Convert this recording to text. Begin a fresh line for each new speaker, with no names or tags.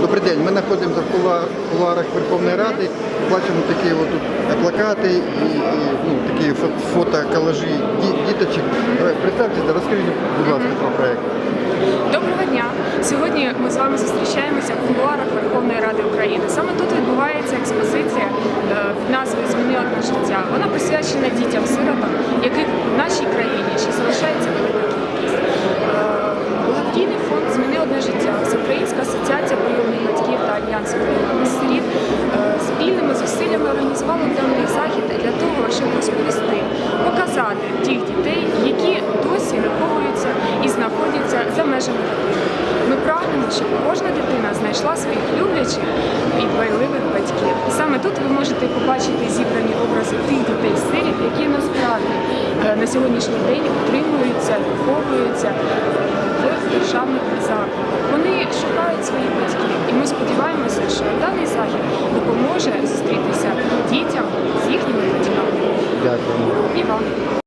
Добрий день. Ми знаходимося в кулуарах Верховної Ради. Бачимо такі от плакати і, і ну, такі фо- фото-колажі діточок. Е, Представтеся, розкажіть, будь ласка, про проект.
Доброго дня! Сьогодні ми з вами зустрічаємося в кулуарах Верховної Ради України. Саме тут відбувається експозиція е, під назвою Зміни одне життя. Вона присвячена дітям-сиротам, яких тих дітей, які досі виховуються і знаходяться за межами родини. Ми прагнемо, щоб кожна дитина знайшла своїх люблячих і дбайливих батьків. Саме тут ви можете побачити зібрані образи тих дітей-сиріт, які насправді е, на сьогоднішній день утримуються, виховуються в державних закладах. Вони шукають своїх батьків, і ми сподіваємося, що даний захід допоможе зустрітися дітям з їхніми батьками.
Дякую.
І вам.